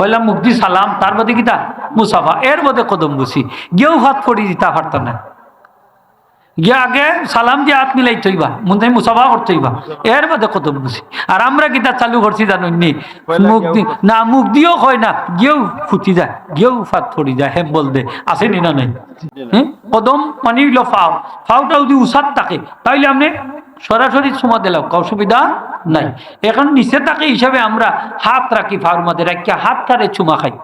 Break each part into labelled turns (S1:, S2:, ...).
S1: পয়লা মুক্তি সালাম তার মধ্যে কিতা? মুসাফা। এর মধ্যে কদম বুঝি গেও ভাত পড়ি দিতা পারত না। গিয়ে আগে সালাম দিয়ে হাত মিলাই থইবা মনে মুসাফা করতে হইবা এর মধ্যে কদম বুঝি আর আমরা কিতা চালু করছি জানুন নি? মুখ দি না মুখ দিয়েও হয় না গিয়েও ফুটি যায় গিয়েও ফাত পড়ি যায় হেম বল দে। আসেনি না নাই? হ্যাঁ? কদম মানে হইল ফাও। ফাওটা যদি উষাদ থাকে। তাইলে আপনি সরাসরি চুমা দিলাম অসুবিধা নাই। এখন নিচে থাকে হিসাবে আমরা হাত রাখি ফাওয়ার মধ্যে রাখিয়া হাত কারে চুমা খাই।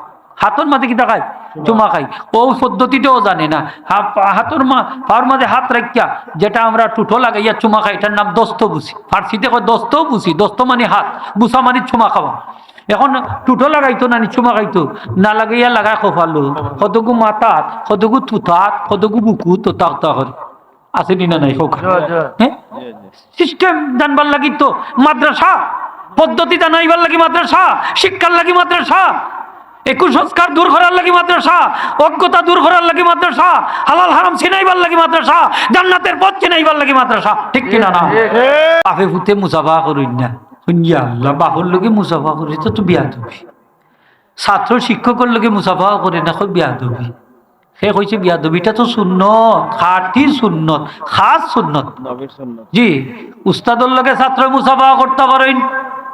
S1: হাতর মাঝে কিতা খাই চুমা। খাই। ও পদ্ধতিটাও জানে না। হাতর মা ফাওয়ার মাঝে হাত রাখিয়া যেটা আমরা টুটো লাগাইয়া চুমা খাই এটার নাম দস্ত বুঝি। ফার্সিতে কয় দস্তও বুঝি দস্ত মানে হাত বুসা মানে চুমা খাওয়া। এখন টুটো লাগাইতো না নি চুমা খাইতো? না লাগাইয়া লাগাই খোফালো। কতগু মাতাত কতগু তুতাত কতগু বুকু তো তাক তাহর আছে না নাই হোক। হ্যাঁ? সিস্টেম জানবার লাগি তো মাদ্রাসা। পদ্ধতি জানাইবার লাগি মাদ্রাসা শিক্ষার লাগি মাদ্রাসা। দূর করার লাগি মাদ্রাসা অজ্ঞতা দূর করার লাগি মাদ্রাসা হালাল হারাম চিনাইবার লাগি মাদ্রাসা জান্নাতের পথ চিনাইবার লাগি মাদ্রাসা। ঠিক কিনা না বাপে ফুতে মুসাফা করুন না। শুনিয়া আল্লাহ বাপর লোকে মুসাফা করি তো বিয়া দিবি ছাত্র শিক্ষকের লোকে মুসাফা করে না বিয়া দিবি সে কইছে বিয়া দিবিটা তো সুন্নত খাটি সুন্নত খাস সুন্নত। জি উস্তাদুর লগে ছাত্র মুসাফা করতে পারেন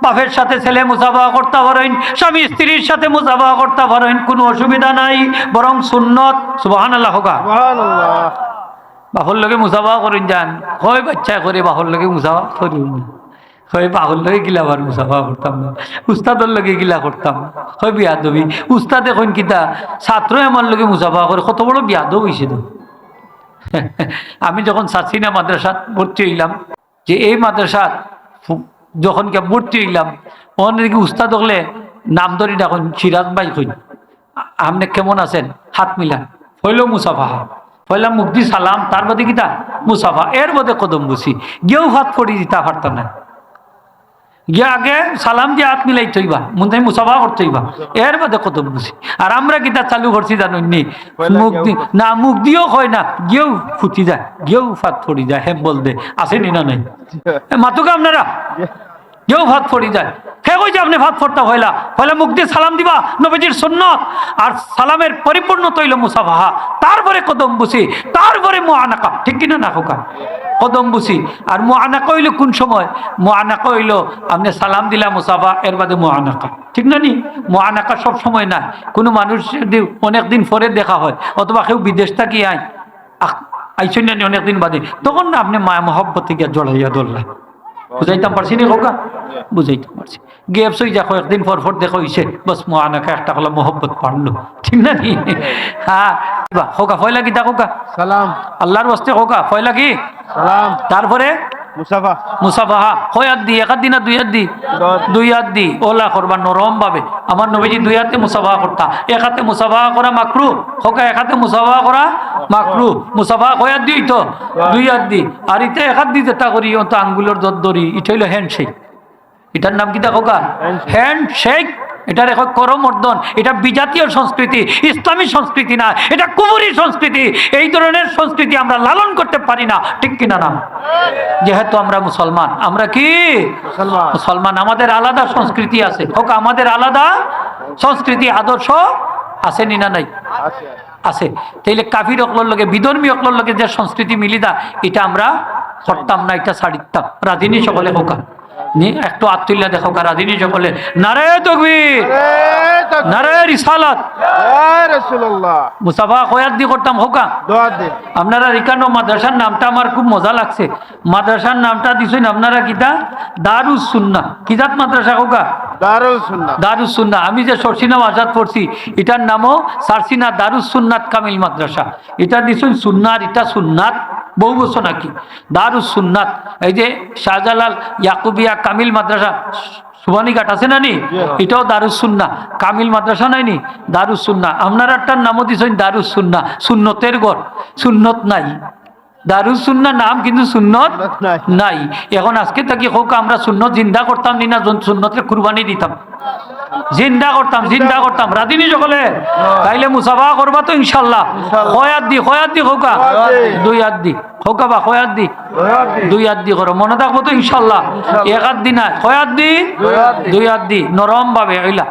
S1: বাপের সাথে ছেলে মুসাফা করতে পারেন স্বামী স্ত্রীর সাথে মুসাফা করতে পারেন কোনো অসুবিধা নাই বরং সুন্নত সুবাহান আল্লাহ হোকা বাপর লগে মুসাফা করেন যান হয় বাচ্চা করে বাপর লগে মুসাফা করিও না হয় বাপর লগে গিলা আবার মুসাফা করতাম না। উস্তাদর লগে গিলা করতাম হয় বিয়া দবি উস্তাদে কইন কিতা ছাত্র আমার লগে মুসাফা করে কত বড় বিয়া দব হয়েছে আমি যখন সাসিনা মাদ্রাসাত ভর্তি হইলাম, যে এই মাদ্রাসাত যখন কে ভর্তি হইলাম ওখানে দেখি উস্তাদ হলে নাম ধরি এখন সিরাজ ভাই কইন আপনি কেমন আছেন? হাত মিলান হইলেও মুসাফা পয়লা মুক্তি সালাম তার বাদে কিতা মুসাফা এর মধ্যে কদম বুঝি গিয়েও ভাত পড়ি দিতা পারত না গিয়ে আগে সালাম দিয়ে হাত মিলাই থইবা মনে মুসাফা করতে হইবা এর মধ্যে কদম বুঝি আর আমরা কিতা চালু করছি জানুন নি মুখ না মুখ দিয়েও হয় না গিয়েও ফুটি যায় গিয়েও ফাত পড়ি যায় হেম বল দে আসেনি না নাই? মাতুকা আপনারা? কেউ ভাত পড়ি যায়। কে কইছে আপনি ভাত পড়তা হইলা হইলে মুখ দিয়ে সালাম দিবা নবীজির সুন্নত। আর সালামের পরিপূর্ণ তৈল মুসাফাহা। তারপরে কদম বুসি তারপরে মুআনাকা ঠিক কিনা না হোকা কদম বুসি আর মুআনাকা হইল কোন সময়? মুআনাকা হইল আপনি সালাম দিলা মুসাফা, এর বাদে মুআনাকা। ঠিক না নি? মুআনাকা সব সময় না কোনো মানুষ যদি অনেক দিন পরে দেখা হয়, অথবা কেউ বিদেশ থাকি আয় আইসেন না অনেকদিন বাদে, তখন না আপনি মায়া মহব্বত গিয়া জড়াইয়া ধরলেন। বুঝাইতাম পারছি নি হোকা বুঝাইতাম পারছি। গেপ সই যা কয়েকদিন পর পর দেখো হইছে, বস মহানাকে একটা হলো মহব্বত পারল ঠিক না নি? হ্যাঁ হোকা ফয়লা কি তা হোকা
S2: সালাম।
S1: আল্লাহর বস্তে হোকা ফয়লা কি
S2: সালাম।
S1: তারপরে?
S2: মুসাফা
S1: মুসাফাহা হয় হাত দি এক হাত দি না দুই হাত দি? দুই হাত। দি। ওলা করবা নরম ভাবে। আমার নবীজি দুই হাতে মুসাফা করতা। এক হাতে মুসাফা করা মাকরু। হোকা এক হাতে মুসাফা করা মাকরু। মুসাফা কয় হাত দি তো দুই হাত দি। আর ইতে এক হাত দি যেটা করি ও তো আঙ্গুলের দর দরি এটা হইল হ্যান্ডশেক এটার নাম কি দেখো হ্যান্ডশেক এটা রেখো করমর্দন এটা বিজাতীয় সংস্কৃতি ইসলামী সংস্কৃতি না এটা কুমুরি সংস্কৃতি। এই ধরনের সংস্কৃতি আমরা লালন করতে পারি না ঠিক কিনা না? যেহেতু আমরা মুসলমান আমরা কি?
S2: মুসলমান।
S1: আমাদের আলাদা সংস্কৃতি আছে। হোক আমাদের আলাদা সংস্কৃতি আদর্শ আছে নি না নাই?
S2: আছে
S1: তাইলে কাফির অকলোর লগে বিধর্মী অকলোর লগে যে সংস্কৃতি মিলিদা এটা আমরা করতাম না এটা ছাড়িতাম। রাধিনী সকলে হোকা। একটু আত্মীল্লা দেখো কারা দিনী সকলে নারে তকবীর! নারে রিসালাত।
S2: রসুল্লাহ
S1: মুসাফা কয়াত দি করতাম হোকা।
S2: দোয়া দে।
S1: আপনারা রিকানো মাদ্রাসার নামটা আমার খুব মজা লাগছে। মাদ্রাসার নামটা দিছেন আপনারা কিতা? দারুস সুন্না কিতাব মাদ্রাসা হোকা?
S2: দারুল সুন্নাহ।
S1: দারুস সুন্না আমি যে সরসিনা আজাদ পড়ছি এটার নামও সারসিনা দারুস সুন্নাত কামিল মাদ্রাসা। এটা দিছুন সুন্নার এটা সুন্নাত বহু বছর নাকি। দারুস সুন্নাত। এই যে শাহজালাল ইয়াকুবিয়া কামিল মাদ্রাসা সুবানীঘাট আছে না নি? এটাও দারুসুন্না কামিল মাদ্রাসা নাই নি? দারুসুন্না আপনার একটার নামও দিছেন দারুসুন্না সুন্নতের গড় সুন্নত নাই। নাম কিন্তু সুন্নত
S2: নাই।
S1: এখন আজকে থাকি হোক আমরা সুন্নত জিন্দা করতাম নি না সুন্নতের কুরবানি দিতাম। জিন্দা করতাম জিন্দা করতাম। রাধিনী সকলে? তাইলে মুসাফা করবা তো ইনশাল্লাহ। দি দি হোকা। দুই হাত দি। হোকা বা কয়াত দি। দুই হাত দি করো। মনে থাকব তো ইনশাল্লাহ। এক হাত দি না। দি?
S2: দুই হাত দি।
S1: দুই হাত দি। নরম ভাবে হইলা।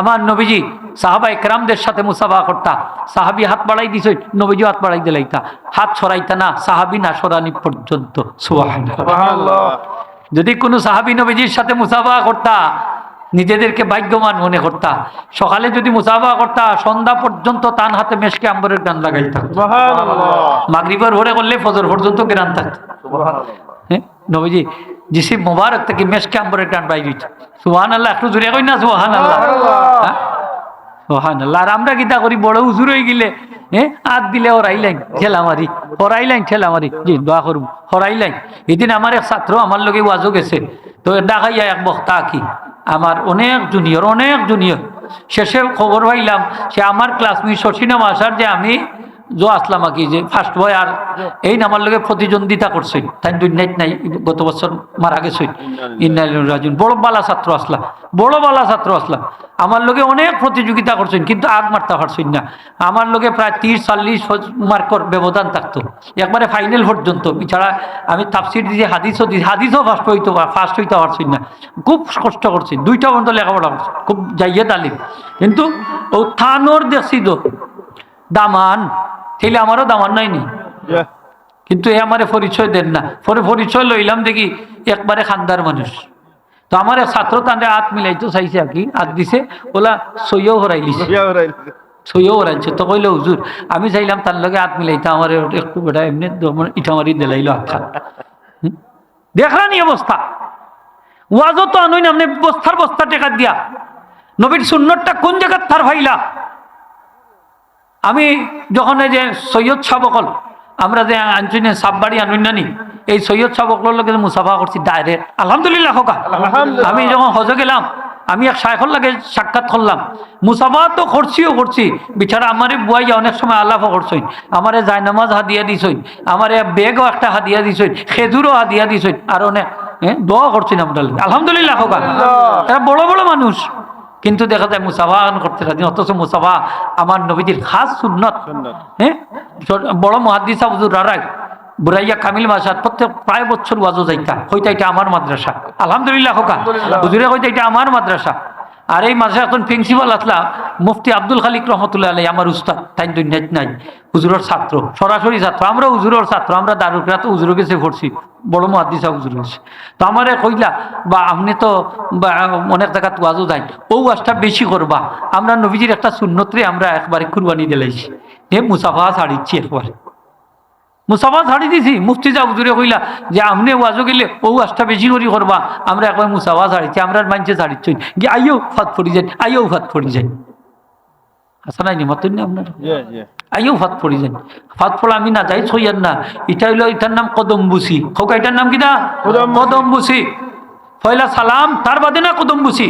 S1: আমার নবীজি সাহাবা একরামদের সাথে মুসাফা করতা। সাহাবি হাত বাড়াই দিছ নবীজি হাত বাড়াই দিলাইতা হাত সরাইতা না সাহাবি না সরানি পর্যন্ত। যদি কোনো সাহাবি নবীজির সাথে মুসাফা করতা নিজেদেরকে ভাগ্যবান মনে করতা। সকালে যদি মুসাফা করতা সন্ধ্যা পর্যন্ত তান হাতে মেশকে আম্বরের গান লাগাইতা। মাগরিবার ভরে করলে ফজর পর্যন্ত গ্রান থাকতো। হ্যাঁ নবীজি জিসি মোবারক থেকে মেশকে আম্বরের গান বাইর হইত সুহান আল্লাহ একটু জুড়ে কই না সুহান আল্লাহ। সোহান আল্লাহ আর আমরা কিতা করি বড় উজুর হয়ে গেলে হ্যাঁ দিলে হরাইলাইন ঠেলা মারি হরাইলাইন ঠেলা মারি। জি দোয়া করুম হরাইলাইন এদিন আমার এক ছাত্র আমার লগে ওয়াজও গেছে। তো ডাকাইয়া এক বক্তা কি আমার অনেক জুনিয়র অনেক জুনিয়র শেষে খবর পাইলাম সে আমার ক্লাসমেট শশীনা মাসার যে আমি জো আসলাম কি, যে ফার্স্ট বয় আর এই নামার লগে প্রতিদ্বন্দ্বিতা করছে তাই দুনিয়াত নাই, গত বছর মারা গেছে রাজুন। বড় বালা ছাত্র আসলাম, বড় বালা ছাত্র আসলাম। আমার লগে অনেক প্রতিযোগিতা করছেন, কিন্তু আগ মারতে পারছেন না। আমার লগে প্রায় তিরিশ, চল্লিশ মার্কর ব্যবধান থাকতো। একবারে ফাইনাল পর্যন্ত, এছাড়া আমি তাপসির দিয়ে হাদিসও দিই হাদিসও ফার্স্ট হইতে ফার্স্ট হইতে পারছেন না। খুব কষ্ট করছি দুইটা পর্যন্ত লেখাপড়া করছি খুব যাইয়ে তালিম কিন্তু ও থানোর দেখছি তো দামান। তাইলে আমারও দামান নাই নি কিন্তু এ আমারে পরিচয় দেন না। পরে পরিচয় লইলাম দেখি একবারে খানদার মানুষ। তো আমার এক ছাত্র তান্ডে হাত মিলাইতো চাইছে আর কি হাত দিছে। ওলা সইও হরাই দিছে সইও হরাইছে। তো কইলো হুজুর আমি চাইলাম তার লগে হাত মিলাইতে। আমার একটু বেটা এমনি দমন ইটা মারি দিলাইলো খান দেখলানি অবস্থা? ওয়াজও তো আনুই না। আপনি বস্তার বস্তা টেকা দিয়া। নবীর সুন্নতটা কোন জায়গার তার ভাইলা? আমি যখন এই যে সৈয়দ সাবকল আমরা যে আনছিনে সাববাড়ি আনুন্নানি এই সৈয়দ সাবকলের লোকে মুসাফা করছি ডাইরেক্ট আলহামদুলিল্লাহ হোকা। আমি যখন হজে গেলাম আমি এক শায়খর লাগে সাক্ষাৎ করলাম। মুসাফা তো করছিও করছি বিছাড়া আমারে বুয়াই অনেক সময় আলাপও করছই আমারে জায়নামাজ হাদিয়া দিছই আমারে বেগও একটা হাদিয়া দিছই খেজুরও হাদিয়া দিছই আর অনেক হ্যাঁ দোয়া করছি আমরা আলহামদুলিল্লাহ হোকা এরা বড় বড় মানুষ। কিন্তু দেখা যায় মুসাফা করতে রাজি অথচ মুসাফা আমার নবীজির খাস সুন্নত।
S2: সুন্নত।
S1: হ্যাঁ? বড় মহাদিসা হুজুর রারাই বুড়াইয়া কামিল মাসাদ প্রত্যেক প্রায় বছর ওয়াজও যাইতা হইতা এটা আমার মাদ্রাসা। আলহামদুলিল্লাহ হোকা হুজুরে হইতা এটা আমার মাদ্রাসা। আর এই মাঝে এখন প্রিন্সিপাল আসলা, মুফতি আব্দুল খালিক রহমতুল্লাহ আলাই আমার উস্তাদ। তাই দুনিয়াত নাই। হুজুরের ছাত্র। সরাসরি ছাত্র। আমরা হুজুরের ছাত্র। আমরা দারুকরা তো হুজুরের কাছে পড়ছি। বড় মহাদিসা হুজুর হয়েছে তো আমারে কইলা, বা, আপনি তো অনেক জায়গাত ওয়াজও যাই ও ওয়াজটা বেশি করবা। আমরা নবীজির একটা সুন্নতরে আমরা একবারে কুরবানি দিলাইছি। এ মুসাফা ছাড়িচ্ছি একবারে। মুসাফা ছাড়ি দিছি মুফতি যা হুজুরে কইলা যে আপনি ওয়াজও গেলে ও ওয়াজটা বেশি করি করবা আমরা একবার মুসাফা ছাড়িছি আমরা মানছে ছাড়িচ্ছি গিয়ে আইও ফাত পড়ি যাই আইও ফাত পড়ি যাই আসা নাই নি মতন না আপনার?
S2: জি জি
S1: আইও ফাত পড়ি যান ফাত পড়া আমি না যাই ছইয়ার না এটা হইল এটার নাম কদম্বুসি। হোক এটার নাম কি না
S2: কদম্বুসি।
S1: পয়লা সালাম তার বাদে না কদম্বুসি।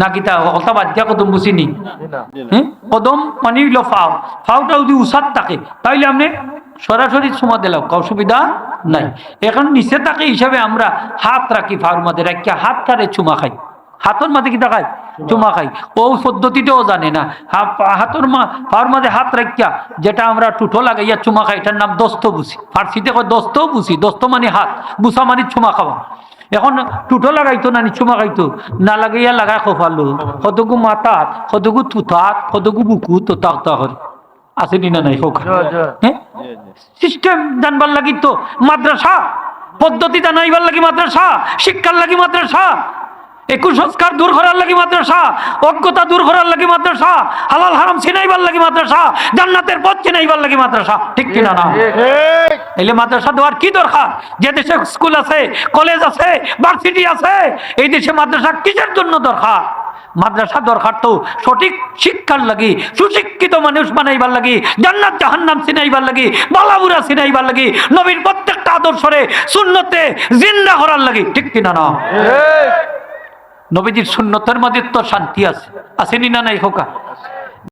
S1: না কিতা কথা বাদ দিয়া কদম্বুসি নি। হ্যাঁ কদম মানে ফাও। ফাওটা যদি উসাদ থাকে তাইলে আপনি সরাসরি সময় দিলাম অসুবিধা নাই। এখন নিচে থাকে হিসাবে আমরা হাত রাখি ফাওয়ার মধ্যে রাখি হাতটারে চুমা খাই। হাতর মাঝে কি দেখায় চুমা খাই। ও পদ্ধতিটাও জানে না। হাতর মা পাওয়ার মাঝে হাত রাখিয়া যেটা আমরা টুঠো লাগাইয়া চুমা খাই, এটার নাম দস্ত বুসি ফার্সিতে দস্ত বুসি দস্ত মানে হাত, বুসা মানে চুমা খাওয়া। এখন টুঠো লাগাইতো না, চুমা খাইতো, না লাগাইয়া লাগাই খোফালো কতগু মাতাত কতগু তুতাত কতগু বুকু তো তাক তাহর আছে নি নাই হোক। হ্যাঁ? সিস্টেম জানবার লাগি তো মাদ্রাসা পদ্ধতি জানাইবার লাগি মাদ্রাসা শিক্ষার লাগি মাদ্রাসা একু সংস্কার দূর করার লাগি মাদ্রাসা অজ্ঞতা দূর করার লাগি মাদ্রাসা হালাল হারাম চিনাইবার লাগি মাদ্রাসা জান্নাতের পথ চিনাইবার লাগি মাদ্রাসা ঠিক কিনা না?
S2: ঠিক।
S1: এলে মাদ্রাসা দেওয়ার কি দরকার? যে দেশে স্কুল আছে কলেজ আছে ভার্সিটি আছে এই দেশে মাদ্রাসা কিসের জন্য দরকার? মাদ্রাসা দরকার তো সঠিক শিক্ষার লাগি সুশিক্ষিত মানুষ বানাইবার লাগি জান্নাত জাহান্নাম চিনাইবার লাগি বালাবুরা চিনাইবার লাগি নবীর প্রত্যেকটা আদর্শরে শূন্যতে জিন্দা করার লাগি ঠিক কিনা না? নবীজির শূন্যতের মধ্যে তো শান্তি আছে। আসেনি না নাই হোকা